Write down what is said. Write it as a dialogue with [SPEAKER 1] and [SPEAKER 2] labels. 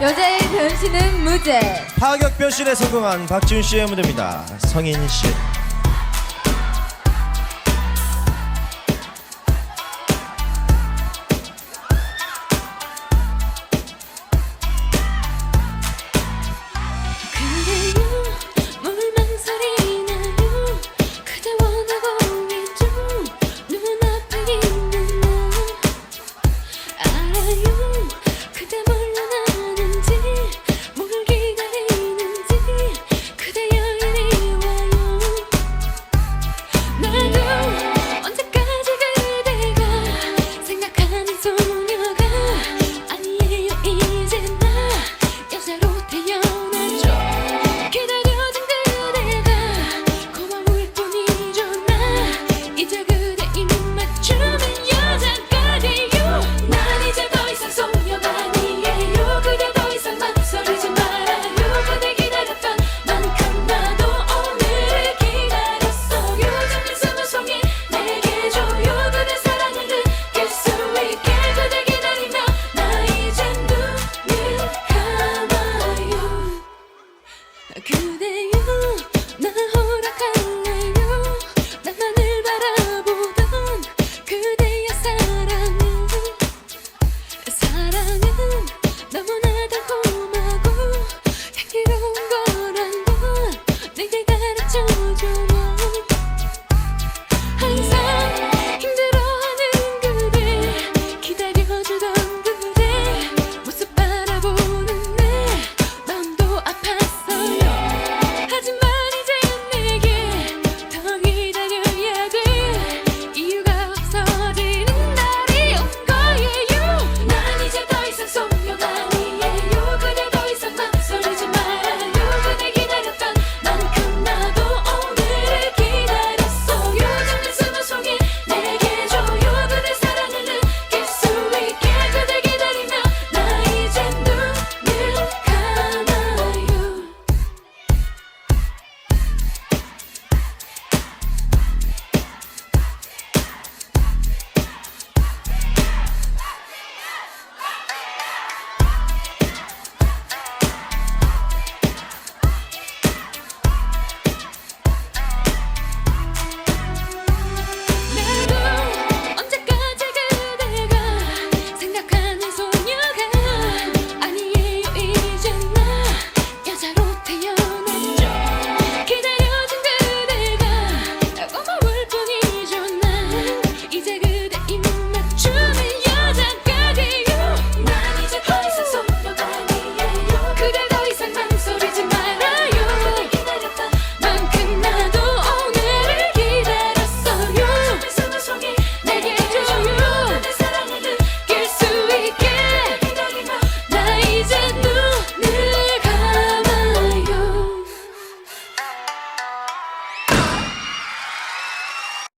[SPEAKER 1] 여자의 변신은 무죄.
[SPEAKER 2] 파격 변신에 성공한 박지훈 씨의 무대입니다. 성인 씨.